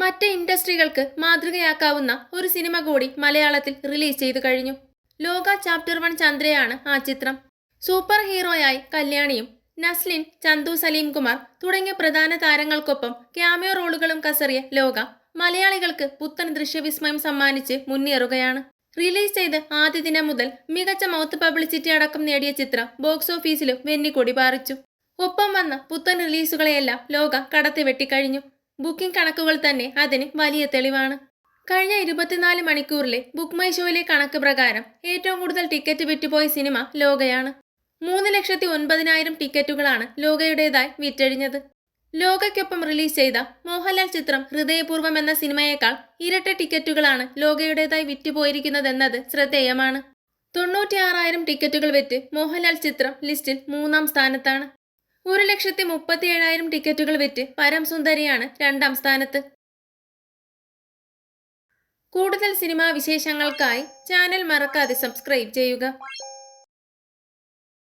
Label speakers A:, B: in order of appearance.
A: മറ്റ് ഇൻഡസ്ട്രികൾക്ക് മാതൃകയാക്കാവുന്ന ഒരു സിനിമ കൂടി മലയാളത്തിൽ റിലീസ് ചെയ്തു കഴിഞ്ഞു. ലോക ചാപ്റ്റർ വൺ ചന്ദ്രയാണ് ആ ചിത്രം. സൂപ്പർ ഹീറോയായി കല്യാണിയും നസ്ലിൻ ചന്തു സലീം കുമാർ തുടങ്ങിയ പ്രധാന താരങ്ങൾക്കൊപ്പം ക്യാമിയോ റോളുകളും കസറിയ ലോക മലയാളികൾക്ക് പുത്തൻ ദൃശ്യവിസ്മയം സമ്മാനിച്ച് മുന്നേറുകയാണ്. റിലീസ് ചെയ്ത് ആദ്യ ദിനം മുതൽ മികച്ച മൗത്ത് പബ്ലിസിറ്റി അടക്കം നേടിയ ചിത്രം ബോക്സ് ഓഫീസിലും വെന്നിക്കൊടി പാറിച്ചു. ഒപ്പം വന്ന പുത്തൻ റിലീസുകളെയെല്ലാം ലോക കടത്തി വെട്ടിക്കഴിഞ്ഞു ബുക്കിംഗ് കണക്കുകൾ തന്നെ അതിന് വലിയ തെളിവാണ്. കഴിഞ്ഞ ഇരുപത്തിനാല് മണിക്കൂറിലെ ബുക്ക് മൈ ഷോയിലെ കണക്ക് പ്രകാരം ഏറ്റവും കൂടുതൽ ടിക്കറ്റ് വിറ്റുപോയ സിനിമ ലോകയാണ്. മൂന്ന് ലക്ഷത്തി ഒൻപതിനായിരം ടിക്കറ്റുകളാണ് ലോകയുടേതായി വിറ്റഴിഞ്ഞത്. ലോകയ്ക്കൊപ്പം റിലീസ് ചെയ്ത മോഹൻലാൽ ചിത്രം ഹൃദയപൂർവം എന്ന സിനിമയേക്കാൾ ഇരട്ട ടിക്കറ്റുകളാണ് ലോകയുടേതായി വിറ്റുപോയിരിക്കുന്നതെന്നത് ശ്രദ്ധേയമാണ്. തൊണ്ണൂറ്റിയാറായിരം ടിക്കറ്റുകൾ വിറ്റ് മോഹൻലാൽ ചിത്രം ലിസ്റ്റിൽ മൂന്നാം സ്ഥാനത്താണ്. ഒരു ലക്ഷത്തി മുപ്പത്തി ഏഴായിരം ടിക്കറ്റുകൾ വിറ്റ് പരം സുന്ദരിയാണ് രണ്ടാം സ്ഥാനത്ത്. കൂടുതൽ സിനിമാ വിശേഷങ്ങൾക്കായി ചാനൽ മറക്കാതെ സബ്സ്ക്രൈബ് ചെയ്യുക.